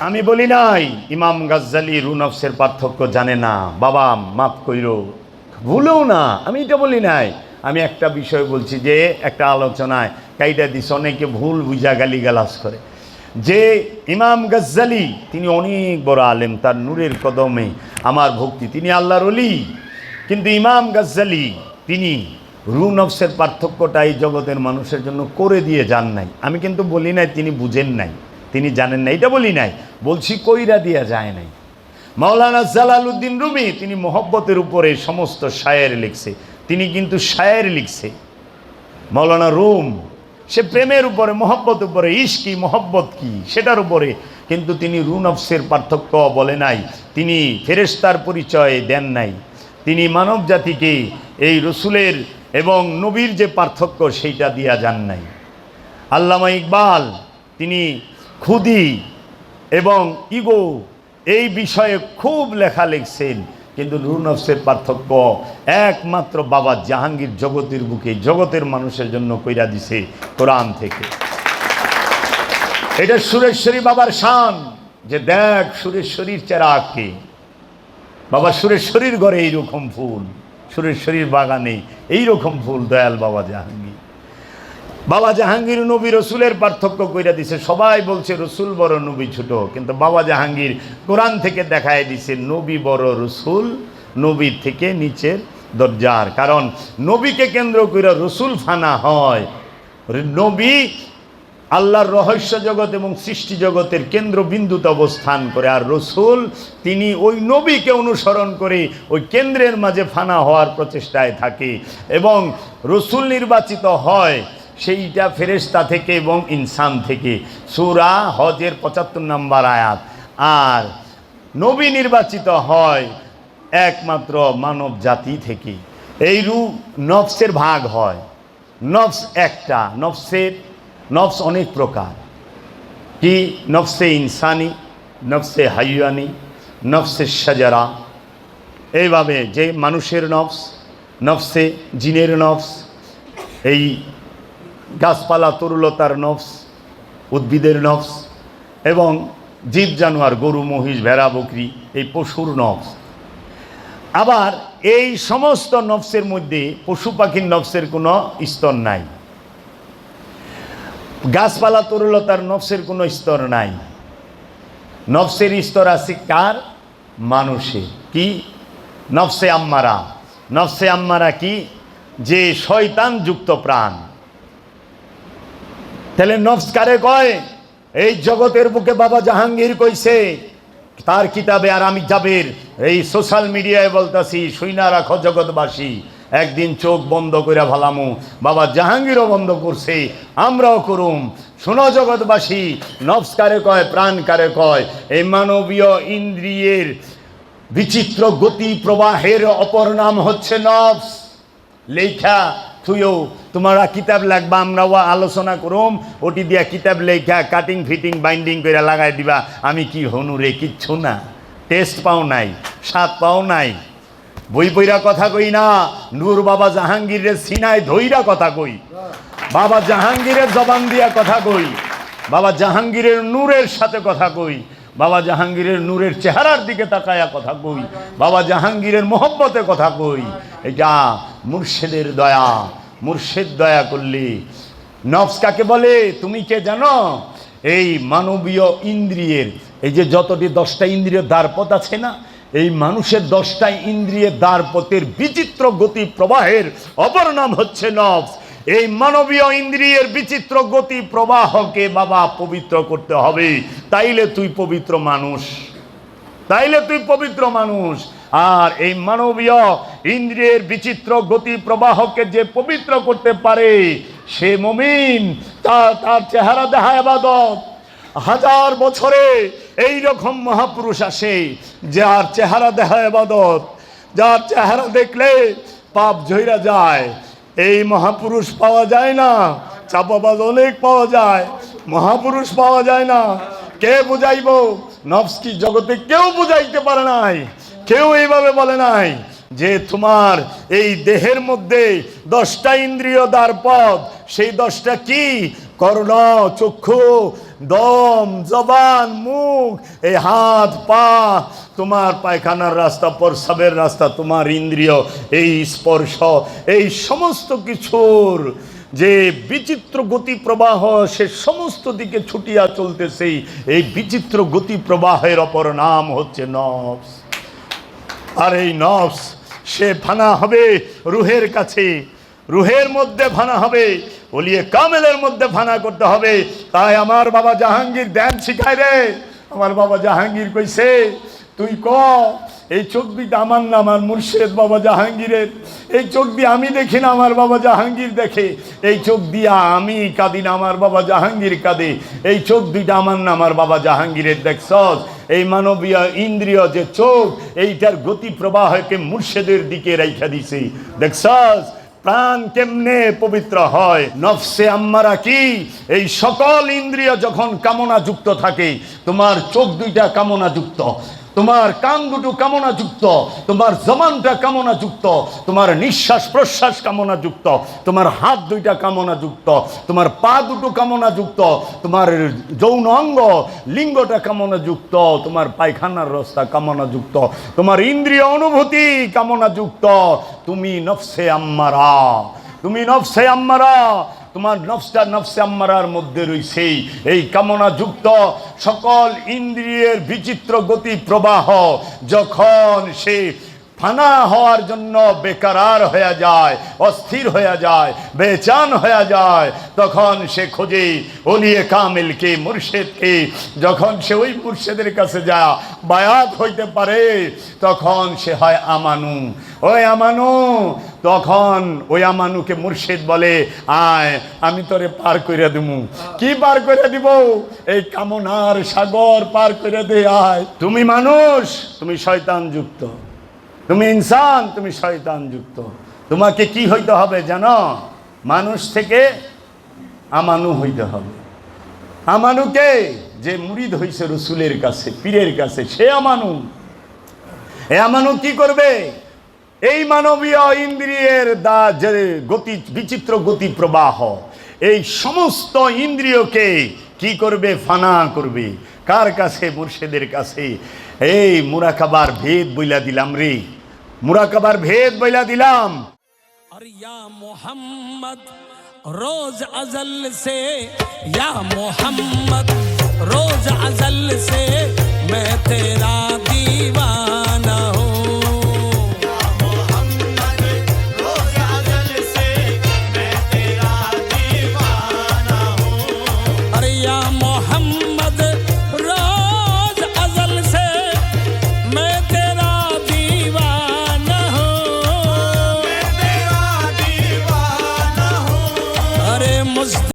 আমি বলি নাই, ইমাম গাজ্জালি রুনফসের পার্থক্য জানে না। বাবা, মাফ কইর। ভুলেও না, আমি এটা বলি নাই। আমি একটা বিষয় বলছি যে, একটা আলোচনায় কাইটা দিস অনেকে ভুল বুঝা গালি গালাস করে। যে ইমাম গাজ্জালি, তিনি অনেক বড় আলেম, তার নূরের কদমে আমার ভক্তি, তিনি আল্লাহর অলি কিন্তু ইমাম গাজ্জালি, তিনি রু নফসের পার্থক্যটা এই জগতের মানুষের জন্য করে দিয়ে যান নাই। আমি কিন্তু বলি নাই, তিনি বুঝেন নাই। তিনি জানেন না এটা বলি নাই। বলছি, কইরা দিয়া যায় নাই। মাওলানা জালালউদ্দিন রুমি, তিনি মোহব্বতের উপরে সমস্ত শায়ের লিখছে। তিনি কিন্তু শায়ের লিখছে। মাওলানা রুম, সে প্রেমের উপরে, মহব্বত উপরে ইস্কি মহব্বত কি, সেটার উপরে কিন্তু তিনি রুনফসের পার্থক্য বলে নাই। তিনি ফেরেস্তার পরিচয় দেন নাই। তিনি মানব জাতিকে এই রসুলের এবং নবীর যে পার্থক্য, সেইটা দিয়া যান নাই। আল্লামা ইকবাল, তিনি খুদি এবং ইগো, এই বিষয়ে খুব লেখা লিখছেন। কিন্তু রুনফসের পার্থক্য, একমাত্র বাবা জাহাঙ্গীর জগতের বুকে, জগতের মানুষের জন্য কইরা দিছে কোরআন থেকে। এটা সুরেশ্বরী বাবার শান, যে দেখ সুরেশ্বরীর চেরাগকে বাবা সুরেশ্বরীর ঘরে এইরকম ফুল, সুরেশ্বরীর বাগানে এইরকম ফুল, দয়াল বাবা জাহাঙ্গীর। বাবা জাহাঙ্গীর নবী রসুলের পার্থক্য কইরা দিছে। সবাই বলছে, রসুল বড় নবী ছোট। কিন্তু বাবা জাহাঙ্গীর কোরআন থেকে দেখায় দিছে, নবী বড় রসুল নবীর থেকে নিচের দরজার। কারণ নবীকে কেন্দ্র করে রসুল ফানা হয়। নবী আল্লাহর রহস্য জগৎ এবং সৃষ্টি জগতের কেন্দ্রবিন্দুতে অবস্থান করে, আর রসুল তিনি ওই নবীকে অনুসরণ করে ওই কেন্দ্রের মাঝে ফানা হওয়ার প্রচেষ্টায় থাকে এবং রসুল নির্বাচিত হয়। সেইটা ফেরেশতা থেকে এবং ইনসান থেকে। সুরা হজের পঁচাত্তর নম্বর আয়াত। আর নবী নির্বাচিত হয় একমাত্র মানব জাতি থেকে। এই রূপ নফসের ভাগ হয়। নফস একটা, নফসের, নফস অনেক প্রকার। কি? নফসে ইনসানি, নফসে হাইয়ানি, নফসে সাজারা এইভাবে যে মানুষের নফস, নফসে জিনের নফস, এই গাছপালা তরুলতার নফস, উদ্ভিদের নফস এবং জীব জানোয়ার, গরু, মহিষ, ভেড়া, বকরি, এই পশুর নফস। আবার এই সমস্ত নফসের মধ্যে পশু পাখির নফসের কোনো স্তর নাই। গাছপালা তরুলতার নফসের কোনো স্তর নাই। নফসের স্তর আছে কার? মানুষে কি? নফসে আম্মারা। নফসে আম্মারা কি? যে শয়তান যুক্ত প্রাণ। তাহলে নফস কারে কয়? এই জগতের বুকে বাবা জাহাঙ্গীর কইছে, তার কিতাবে আর আমি যাবের এই সোশ্যাল মিডিয়ায় বলতাছি, শুইনা রাখো জগৎবাসী, একদিন চোখ বন্ধ করে ভালামু। বাবা জাহাঙ্গীরও বন্ধ করছে, আমরাও করুম। শোনো জগৎবাসী, নফস কারে কয়, প্রাণ কারে কয়? এই মানবীয় ইন্দ্রিয়ের বিচিত্র গতি প্রবাহের অপর নাম হচ্ছে নফস। লেখা থুইও তোমরা কিতাব লাগবা আমরাও আলোচনা করুম। ওটি দিয়া কিতাব লেখা কাটিং ফিটিং বাইন্ডিং করে লাগাই দিবা। আমি কি হনু রে, কিচ্ছু না। টেস্ট পাও নাই, স্বাদ পাও নাই। বই বইরা কথা কই না। নূর বাবা জাহাঙ্গীরের সিনায় ধইরা কথা কই। বাবা জাহাঙ্গীরের জবান দিয়া কথা কই। বাবা জাহাঙ্গীরের নূরের সাথে কথা কই। বাবা জাহাঙ্গীরের নূরের চেহারার দিকে তাকায়া কথা কই। বাবা জাহাঙ্গীরের মোহব্বতে কথা কই। এটা মুর্শেদের দয়া, মুর্শেদ দয়া করলি। নফস কাকে বলে? তুমি কে জানো? এই মানবীয় ইন্দ্রিয়ের, এই যে যতটি দশটা ইন্দ্রিয় দ্বারপথ আছে না, এই মানুষের দশটা ইন্দ্রিয়ের দ্বারপথের বিচিত্র গতি প্রবাহের অপর নাম হচ্ছে নফস। এই মানবীয় ইন্দ্রিয়ের বিচিত্র গতি প্রবাহকে বাবা পবিত্র করতে হবে। তাইলে তুই পবিত্র মানুষ। তাইলে তুই পবিত্র মানুষ। আর এই মানবীয় ইন্দ্রিয়ের বিচিত্র গতি প্রবাহকে যে পবিত্র করতে পারে, সে মমিন, তার তার চেহারা দেখায় আবাদত হাজার বছরে এই রকম মহাপুরুষ আসে, যার চেহারা দেখায় আবাদত যার চেহারা দেখলে পাপ ঝইরা যায়। এই মহাপুরুষ পাওয়া যায় না, চাপাবাজ অনেক পাওয়া যায়। মহাপুরুষ পাওয়া যায় না। কে বুঝাইব? নফস কি জগতে কেউ বুঝাইতে পারে নাই। কেউ এইভাবে বলে নাই। যে তোমার এই দেহের মধ্যে দশটা ইন্দ্রিয় দ্বার পথ, সেই দশটা কি? কর্ণ, চক্ষু, দম, জবান, মুখ, এই হাত, পা, তোমার পায়খানার রাস্তা, প্রস্রাবের রাস্তা, তোমার ইন্দ্রিয়, এই স্পর্শ, এই সমস্ত কিছুর যে বিচিত্র গতি প্রবাহ, সে সমস্ত দিকে ছুটিয়া চলতেছে, এই বিচিত্র গতি প্রবাহের অপর নাম হচ্ছে নফস আর এই নফস, সে ফানা হবে রুহের কাছে। রুহের মধ্যে ফানা হবে বলিয়ে কামেলের মধ্যে ফানা করতে হবে। তাই আমার বাবা জাহাঙ্গীর দেন শিখায় রে। আমার বাবা জাহাঙ্গীর কইছে, তুই ক, এই চোখ আমার না আমার মুর্শেদ বাবা জাহাঙ্গীরের। এই চোখ দিয়ে আমি দেখি না, আমার বাবা জাহাঙ্গীর দেখে। এই চোখ দিয়া আমি কাঁদি না, আমার বাবা জাহাঙ্গীর কাঁদে। এই চোখ দুইটা আমার না আমার বাবা জাহাঙ্গীরের দেখছস? এই মানবীয় ইন্দ্রিয় যে চোখ, এইটার গতি প্রবাহকে মুর্শেদের দিকে রেখা দিছি। দেখছাস প্রাণ কেমনে পবিত্র হয়? নফসে আম্মারা কি? এই সকল ইন্দ্রিয় যখন কামনা যুক্ত থাকে, তোমার চোখ দুইটা কামনা যুক্ত তোমার কান দুটো কামনা যুক্ত তোমার জমানটা কামনা যুক্ত তোমার নিঃশ্বাস প্রশ্বাস কামনা যুক্ত তোমার হাত দুইটা কামনা যুক্ত তোমার পা দুটো কামনা যুক্ত তোমার যৌন অঙ্গ লিঙ্গটা কামনা যুক্ত তোমার পায়খানার রাস্তা কামনা যুক্ত তোমার ইন্দ্রিয় অনুভূতি কামনা যুক্ত তুমি নফসে আম্মারা, তুমি নফসে আম্মারা তোমার নফসটা নফসে আম্মারার মধ্যে রয়েছে এই কামনা যুক্ত সকল ইন্দ্রিয়ের বিচিত্র গতি প্রবাহ, যখন সে ফানা হওয়ার জন্য বেকারার হয়ে যায়, অস্থির হয়ে যায়, বেচান হয়ে যায়। তখন সে খোঁজে অলিয়ে কামিলকে, মুর্শেদকে। যখন সে ওই মুর্শেদের কাছে যা বায়াত হইতে পারে, তখন সে হয় আমানু। ওই আমানু, তখন ওই আমানুকে মুর্শিদ বলে, আয়, আমি তোরে পার করে দিব কি পার করে দিব? এই কামনার সাগর পার করে দে, আয়। তুমি মানুষ, তুমি শয়তান যুক্ত। তুমি ইনসান, তুমি শয়তান যুক্ত। তোমাকে কি হইতে হবে জানো? মানুষ থেকে আমানু হইতে হবে। আমানুকে যে মুরিদ হইছে রসুলের কাছে, পীরের কাছে, সে আমানু। এ আমানু কি করবে? এই মানবীয় ইন্দ্রিয়ের দা যে গতি, বিচিত্র গতি প্রবাহ, এই সমস্ত ইন্দ্রিয়কে কি করবে? ফানা করবে। কার কাছে? মুর্শেদের কাছে। এই মুরাকাবার ভেদ বইলা দিলাম রে। মুরাকাবার ভেদ বইলা দিলাম আর ইয়া মোহাম্মদ রোজ আজল সে ইয়া মোহাম্মদ রোজ আজল সে मैं तेरा दीवाना